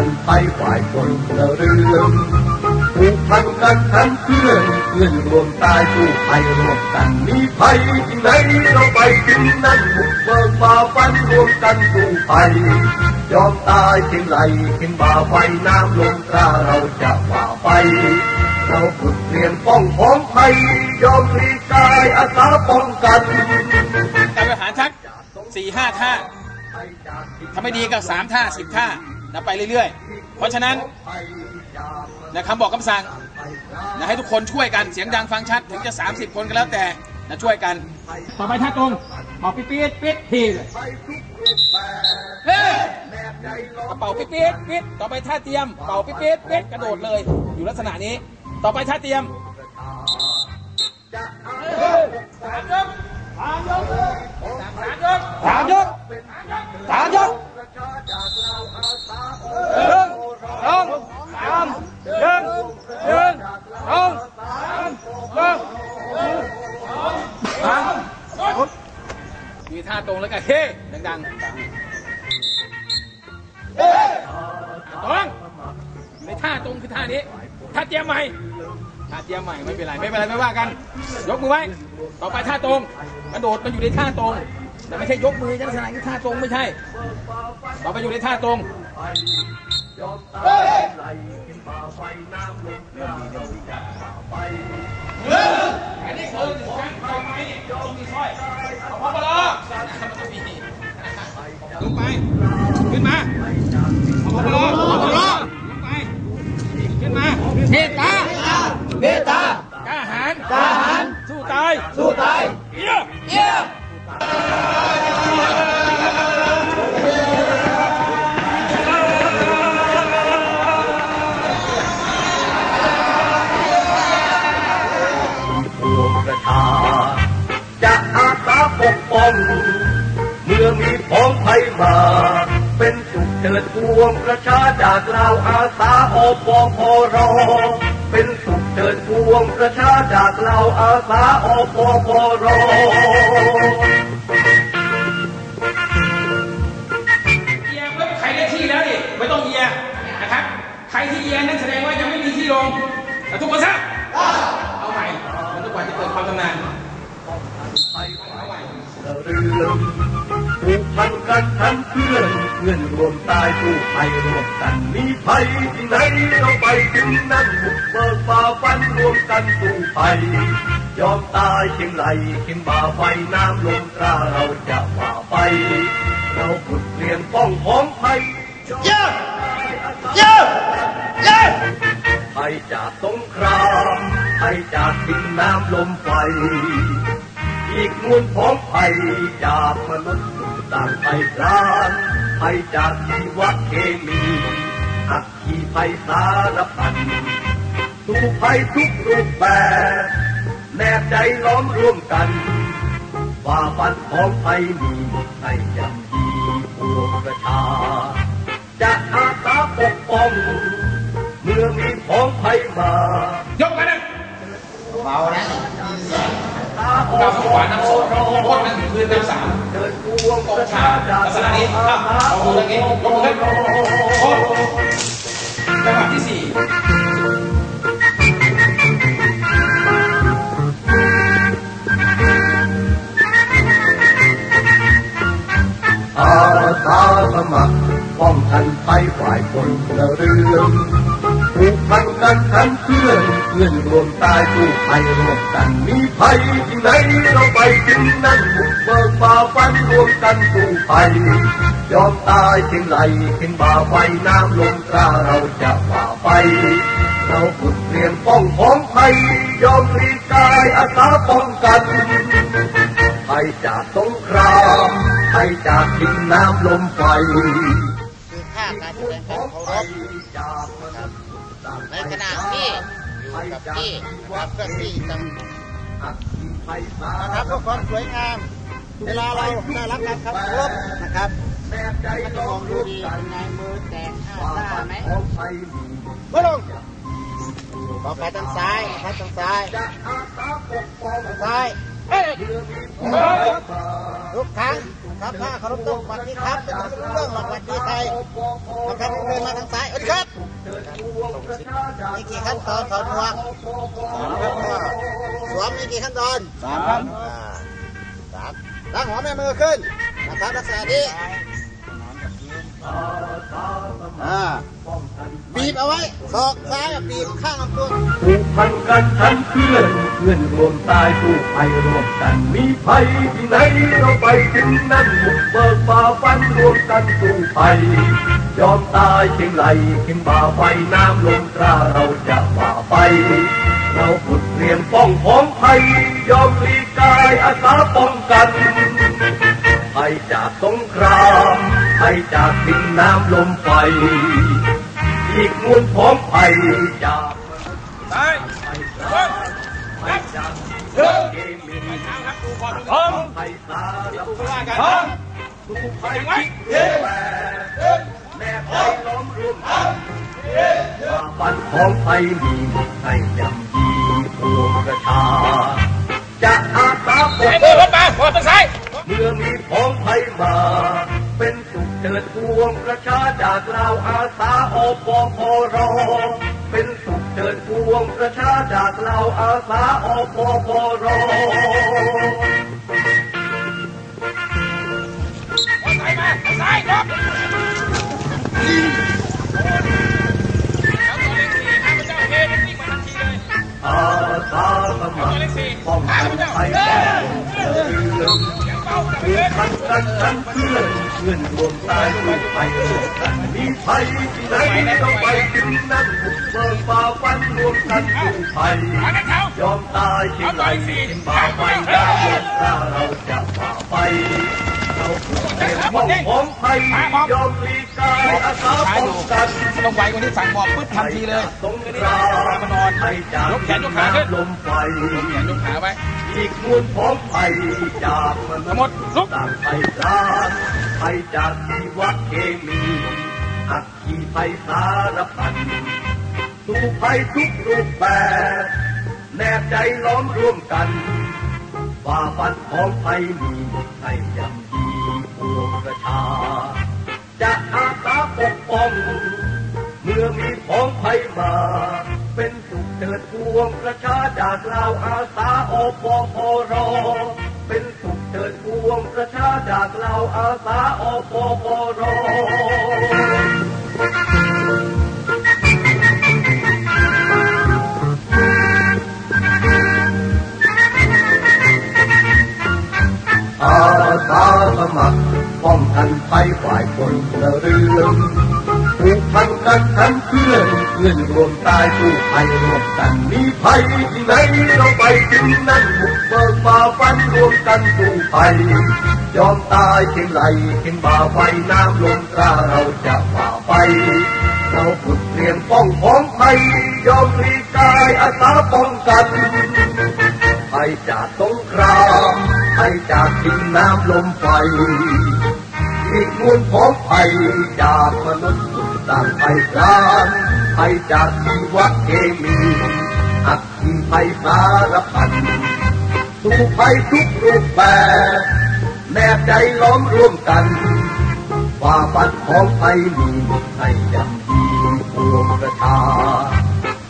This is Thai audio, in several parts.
กันไปฝ่ายคนละเรื่องผูกพันกันทั้งเพื่อนเพื่อนรวมตายสู้ภัยรวมกันมีภัยที่ไหนเราไปถึงนั้นบุกเบิกฝ่าฟันรวมกันสู้ภัยยอมตายเพียงไรเพียงบ่าไฟน้ำลมตราเราจะฝ่าไปเราฝึกเรียนป้องของภัยยอมรีกายอาสาป้องกันการบริหารชักสี่ห้าท่าทำไม่ดีก็สามท่าสิบท่า นะไปเรื่อยๆ เพราะฉะนั้นนะคำบอกคำสั่งนะให้ทุกคนช่วยกันเสียงดังฟังชัด ถึงจะ 30 คนก็แล้วแต่นะช่วยกัน ต่อไปท่าตรงบอกปิดปิดปิดทีเลยเฮ้ยกระเป๋าปิดปิดปิดต่อไปท่าเตรียมเป่าปิดปิดปิดกระโดดเลย อยู่ลักษณะนี้ ต่อไปท่าเตรียมสามยกสามยกส ไว้ ต่อไปท่าตรง กระโดดมันอยู่ในท่าตรง แต่ไม่ใช่ยกมือลักษณะนี้ท่าตรงไม่ใช่ ต่อไปอยู่ในท่าตรงอันนี้คือหนึ่งครั้งต่อไปเนี่ยต้องมีสร้อยเอาพอปลอลงไป ขึ้นมาเอาพอปลอเอาพอปลอลงไป ขึ้นมาเมตตาเมตตากล้าายสู้ตายเยี่ยมเยี่ยมจะอาสาปกป้องเมื่อมีพ้องภัยมา เป็นสุขเถิดพวงประชาจากเราอาสาอปพรเป็นสุ เถิดพวงประชาจากเราอาสาอปพรเยียปุ๊บใครได้ที่แล้วดิไม่ต้องเยียนะครับ ใครที่เยียนั่นแสดงว่ายังไม่มีที่ลงแต่ทุกคนทราบเอาใหม่มันต้องกว่าจะเกิดความชำนาญเรื่องผูกพันกันทั้งเพื่อน พื่อนรวมตายสู้ภัยรวมกันมีภัยที่ไหนเราไปถึงนั้นบุกเบิกฝ่าฟันรวมกันสู้ภัยยอมตายเชียงไรเชียงบ่าไฟน้ำลมตราเราจะฝ่าไป เราฝึกเรียนป้องของภัยเยี่ยมเยี่ยมเยี่ยมภัยจากสงครามภัยจากดินน้ำลมไฟอีกมวลของภัยจากมนุษย์ต่างไปพลาน ภัยจากชีวเคมีอักขีภัยสารพันสู้ภัยทุกรูปแบบแนบใจล้อมร่วมกันฝ่าฟันของภัยมีให้ยำยีพวกประชา จะอาสาปกป้องเมื่อมีของภัยมายกมานะเบานะ เราขวาน้ำสองพ้นนั่นคือน้ำสามเดินพวงตรงชาลักษณะนี้ครับเอาดูตรงนี้ยกมือขึ้นโอ้จังหวะที่สี่อาสาสมัครป้องกันภัยฝ่ายคนเรื่องผูกพันกันทั้งเพื่อน เพื่อนรวมตายสู้ภัยรวมกัน มีภัยที่ไหนเราไปถึงนั้นบุกเบิกฝ่าฟันรวมกันสู้ภัยยอมตายเพียงไรเพียงบ่าไฟน้ำลมตราเราจะฝ่าไป เราฝึกเรียนป้องของภัย ยอมรีกายอาสาป้องกันภัยจากสงครามภัยจากดินน้ำลมไฟคือภาพการแสดงความเคารพในขณะที่อยู่ กับที่นะครับเพื่อที่จะนะครับเพื่อความสวยงาม เวลาเราได้รับการเคารพนะครับก็จะมองดูดีเป็นไงมือแตกอ้าได้ไหมเมื่ลงต่อไปทางซ้ายนะครับทางซ้ายทางซ้ายเอ้ยทุกครั้งครับถ้าเคารพต้องวัสดีครับเป็นไม่รู้เรื่องหรอกวัสดีใครนะครับเดินมาทางซ้ายสวัสดีครับ มีกี่ขั้นตอนถอดหมวกสวมมีกี่ขั้นตอนสามครับสามตั้งหัวแม่มือขึ้นนะครับลักษณะนี้อ่า บีบเอาไว้ศอกซ้ายบีบข้างลำตัวผูกพันกันทั้งเพื่อนเพื่อนรวมตายผู้ภัยรวมกันมีภัยที่ไหนเราไปถึงนั่นบุกเบิกฝ่าฟันรวมกันสู้ภัยยอมตายเชียงไหลเชียงบ่าไฟน้ำลมตราเราจะฝ่าไป เราฝึกเตรียมป้องของภัย ยอมหลีกกายอาสาป้องกันภัยจากสงครามภัยจากดินน้ำลมไฟีกมวลของภัยจากซ้ายภัยเริ่มภัยจากเรื่องเกมีเท้าครับดูก่อนพร้อมภัยสารดูพัก็ดว่ากันพร้อมทุกภัยคิดเย่แม่ภัยล้อมรวมกันฝันของภัยมีให้ยำยีพวงประชาจะอาสาปไอ้กป้องมาหัวต้นซ้ายเมื่อมีพ้องภัยมา เป็นสุขเถิดพวงประชาจากเราอา อาสาอปพรหัวซ้ายมาหัวซ้ายครับแล้วตัวเลขสี่ข้าพเจ้าเมันวิ่งมาทันทีเลยอาสาสมัตัวครเลขสี่ป้องกันเจ้าภัยเฮ้ยเรื่อเพันกันเพื่อน พื่อนรวมตายร่วมภัยร่วมกันมีภัยที่ไหนต้องไปถึงนั่นบุกเบิกฝ่าฟันรวมกันสู้ภัยยอมตายเชียงไหนบ่าไปได้เมื่อถ้เราจะฝ่าไป ผูกเต็มห้องของภัยอมหลีกายอาสาป้องกันต้องไวกว่านี้สั่งบอกปึ๊บทันทีเลยสงครามมานอนยกแขนยกขาขึ้นลมไฟยกแขนยกขาไว้อีกมวลของภัยจากมนุษย์ทั้งหมดลุกต่างไปร้านภัยจากชีวเคมีอักขีภัยสารพันสู้ภัยทุกรูปแบบแนบใจล้อมร่วมกันฝ่าฟันของภัยมีให้ยำยีป วงประชา จะอาสาปกป้อง เมื่อมีของภัยมา เป็นสุขเถิดพวงประชาจากเราอาสาอปพรอเป็นสุขเถิดพวงประชาจากเราอาสาอปพรอาสาสมัคร ป้องกันภัยฝ่ายคนละเรื่องผูกพันกันทั้งเพื่อนเพื่อนรวมตายสู้ภัยรวมกันมีภัยที่ไหนเราไปถึงนั่นบุกเบิกฝ่าฟันรวมกันสู้ภัยยอมตายเชียงไหลเชียงบ่าไฟน้ำลมตราเราจะฝ่าไปเราฝึกเตรียมป้องของภัยยอมหลีกกายอาสาป้องกันภัยจากสงครามภัยจากดินน้ำลมไฟ อีกมวลของภัยจากมนุษย์สุดต่างภัยกลางภัยจากชีวเคมีอักขีภัยสารพันสู้ภัยทุกรูปแบบแนบใจล้อมร่วมกันฝ่าฟันของภัยมีให้ยำยีปวงประชา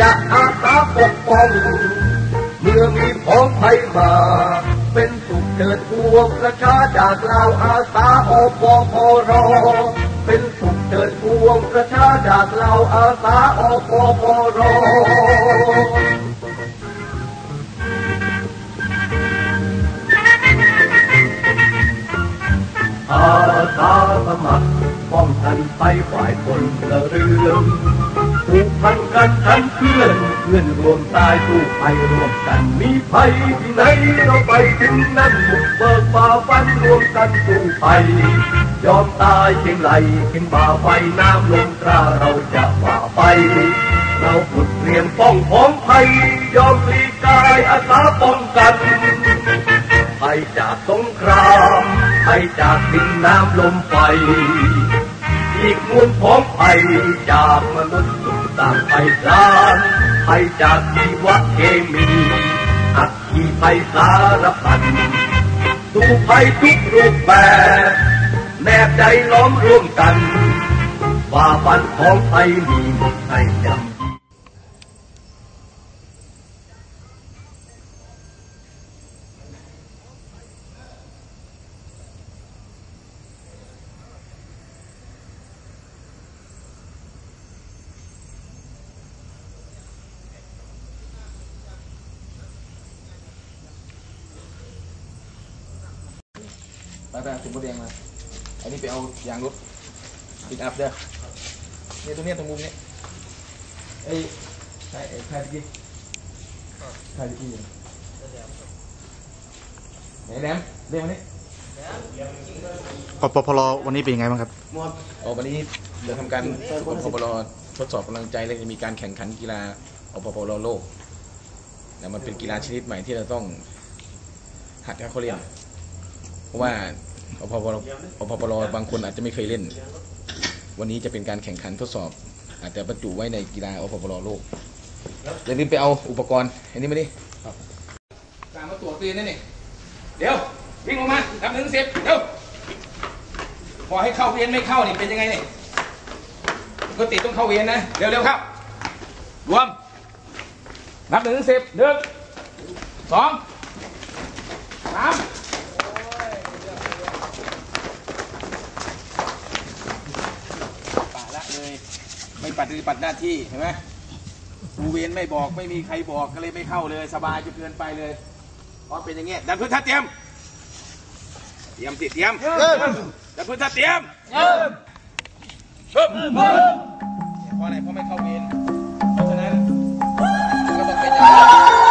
จะอาสาปกป้องเมื่อมีของภัยมา เป็นสุขเถิดพวงประชาจากเราอาสาอปพรเป็นสุขเถิดพวงประชาจากเราอาสาอปพรอาสาสมัครป้องกันภัยฝ่ายคนละเรื่อง พันกันทั้งเพื่อนเพื่อนรวมตายสู้ภัยรวมกัน มีภัยที่ไหนเราไปถึงนั่นบุกเบิกฝ่าฟันรวมกันสู้ภัยอมตายเชียงไหลเชียงบ่าไฟน้ำลมตราเราจะฝ่าไป เราฝึกเตรียมป้องของภัย ยอมหลีกกายอาสาป้องกันภัยจากสงครามภัยจากดินน้ำลมไฟ อีกมวลของภัยจากมนุษย์ สุดต่างภัยสารภัยจากชีวเคมีอักขีภัยสารพันสู่ภัยทุกรูปแบบแนบใจล้อมร่วมกันว่าฝันของไทยมีใครยั ไปไปถุงมะแดงมาอันนี้ไปเอายางรถปิดอัพเด้อเนี่ยตรงเนี้ยตรงมุมเนี้ยไอ้ใช่ไอ้ใครตะกี้ใครตะกี้ไหนแหลมเรียกมานี่ปปพลวันนี้เป็นยังไงบ้างครับออกวันนี้เดี๋ยวทำการอพปรทดสอบกำลังใจและจะมีการแข่งขันกีฬาอพปรโลกนะมันเป็นกีฬาชนิดใหม่ที่เราต้องหัดให้เขาเรียนเพ ราะว่าอพปรอพปรบางคนอาจจะไม่เคยเล่น วันนี้จะเป็นการแข่งขันทดสอบ อาจจะบรรจุไว้ในกีฬาอพปรโลกอย่าลืมไปเอาอุปกรณ์อันนี้มาดิการมาตรวจตีนนั่นนี่เดี๋ยววิ่งออกมานับหนึ่งถึงสิบเดี๋ยวพอให้เข้าเวียนไม่เข้านี่เป็นยังไงเนี่ยปกติต้องเข้าเวียนนะเร็วๆครับ รวม นับหนึ่งถึงสิบหนึ่งสองสามป่าละเลย ไม่ ปฏิบัติหน้าที่เห็นไหมครูเวียนไม่บอกไม่มีใครบอกก็เลยไม่เข้าเลย สบายจนเกินไปเลยเพราะเป็นอย่างเงี้ยดันพื้นท่าเตรียม เตรียมติดเตรียมดันพื้นท่าเตรียมเริ่มเพราะอะไรเพราะไม่เข้าเวรเพราะฉะนั้นก็ต้องเป็นอย่างนี้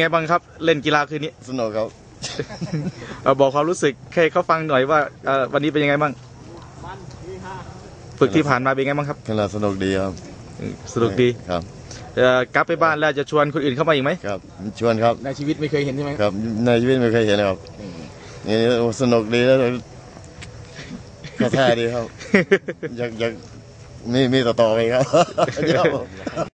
ไงบ้างครับ เล่นกีฬาคืนนี้สนุกครับ เอ่อบอกความรู้สึกให้เขาฟังหน่อยว่าเอ่อวันนี้เป็นยังไงบ้างฝึกที่ผ่านมาเป็นยังไงบ้างครับขนาดสนุกดีครับสนุกดีครับเอ่อกลับไปบ้านแล้วจะชวนคนอื่นเข้ามาอีกไหมครับชวนครับในชีวิตไม่เคยเห็นใช่ไหมครับในชีวิตไม่เคยเห็นเลยครับนี่สนุกดีแล้วก็แท้ดีครับอยากอยากมีมีต่อๆไปครับครับ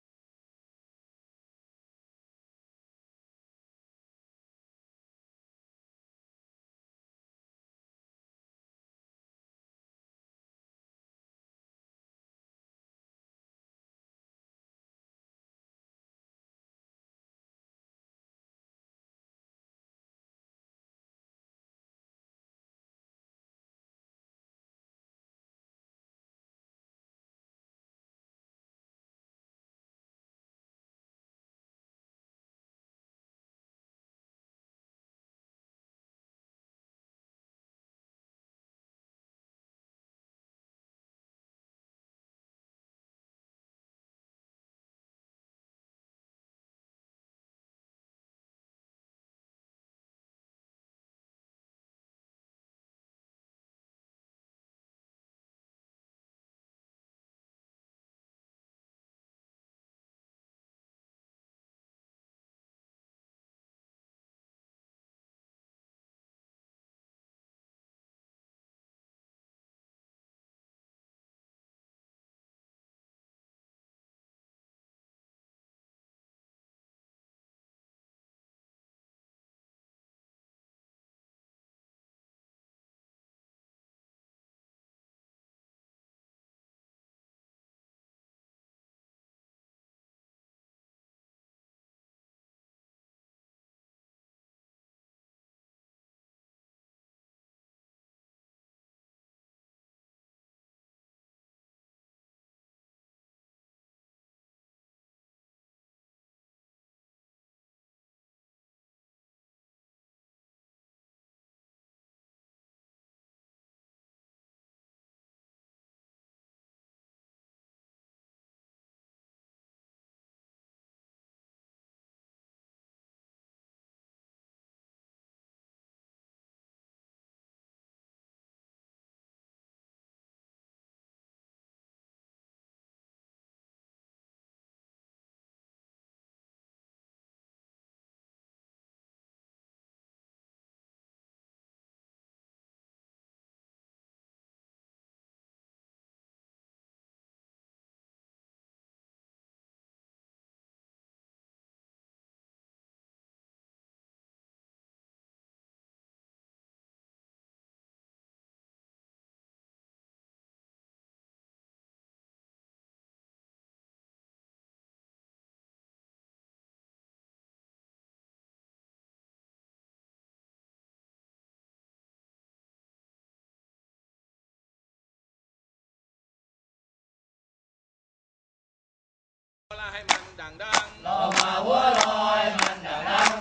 ละให้มันดังดังรอมาหัวลอยมันดังดัง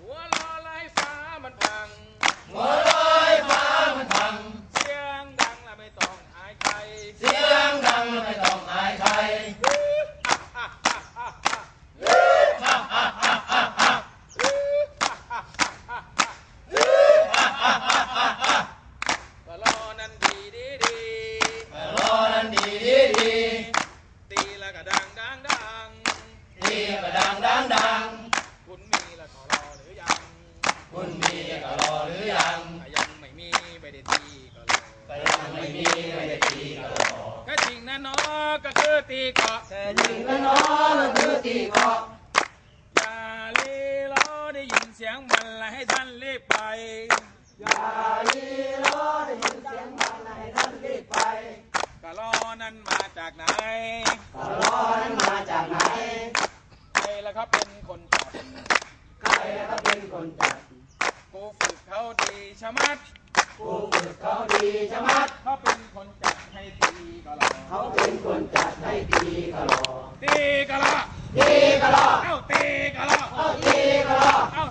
หัวรอละให้ฟ้ามันพัง หัวลอยฟ้ามันพัง เสียงดังและไม่ต้องอายใคร เสียงดังแล้วไม่ต้องอายใคร ก็รอนั้นดีดีดี รอนั้นดีดีดี ตีแล้วก็ดังดังดัง ดีก็ดังดังดัง คุณมีแล้วก็รอหรือยัง คุณมีก็รอหรือยัง ถ้ายังไม่มีไม่ได้ตีก็รอ ก็ยังไม่มีไม่ได้ตีก็รอ ก็จริงนะเนาะก็คือตีเกาะแต่ จริงแล้วเนาะ มันคือตีเกาะอย่าลีรอได้ยินเสียงมันและให้ท่านรีบไป อย่าลีรอได้ยินเสียงมันให้ท่านรีบไปก็รอนั้นมาจากไหนก็รอนั้นมาจากไหนใครล้วครับเป็นคนจัดใครแล้วก็เป็นคนจัดกูฝึกเขาดีชะมัด กูฝึกเขาดีชะมัด เขาเป็นคนจัดให้ตีก็รอเขาเป็นคนจัดให้ดีก็รอตีก็รอดีก็รอเอ้าตีก็รอเอาดีก็รอเอ้า